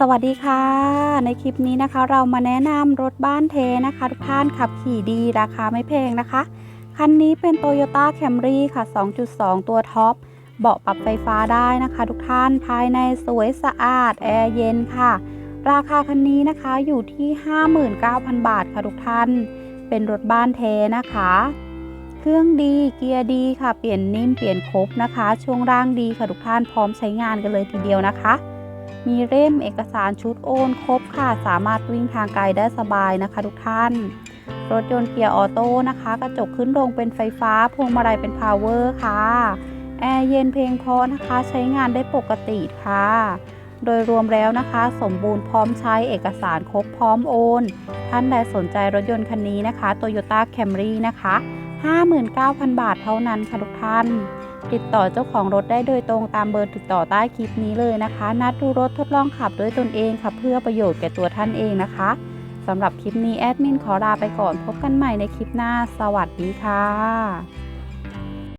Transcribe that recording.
สวัสดีค่ะ ในคลิปนี้นะคะ เรามาแนะนำรถบ้านเทนะคะ ทุกท่านขับขี่ดีราคาไม่แพงนะคะ คันนี้เป็น Toyota Camry ค่ะ 2.2 ตัวท็อป เบาะปรับไฟฟ้าได้นะคะ ทุกท่านภายในสวยสะอาด แอร์เย็นค่ะ ราคาคันนี้นะคะอยู่ที่ 59,000 บาทค่ะทุกท่าน เป็นรถบ้านเทนะคะ เครื่องดีเกียร์ดีค่ะ เปลี่ยนนิ่มเปลี่ยนครบนะคะ ช่วงล่างดีค่ะทุกท่านพร้อมใช้งานกันเลยทีเดียวนะคะ มีเล่มเอกสารชุดโอนครบค่ะ สามารถวิ่งทางไกลได้สบายนะคะทุกท่าน รถยนต์เกียร์ออโต้นะคะ กระจกขึ้นลงเป็นไฟฟ้า พวงมาลัยเป็นพาวเวอร์ค่ะ แอร์เย็นเพลงพอนะคะ ใช้งานได้ปกติค่ะ โดยรวมแล้วนะคะ สมบูรณ์พร้อมใช้เอกสารครบพร้อมโอน ท่านใดสนใจรถยนต์คันนี้นะคะ Toyota Camry นะคะ 59,000 บาทเท่านั้นค่ะทุกท่าน ติดต่อเจ้าของรถได้โดยตรงตามเบอร์ติดต่อใต้คลิปนี้เลยนะคะ นัดดูรถทดลองขับด้วยตนเองค่ะเพื่อประโยชน์แก่ตัวท่านเองนะคะสำหรับคลิปนี้แอดมินขอลาไปก่อนพบกันใหม่ในคลิปหน้า สวัสดีค่ะ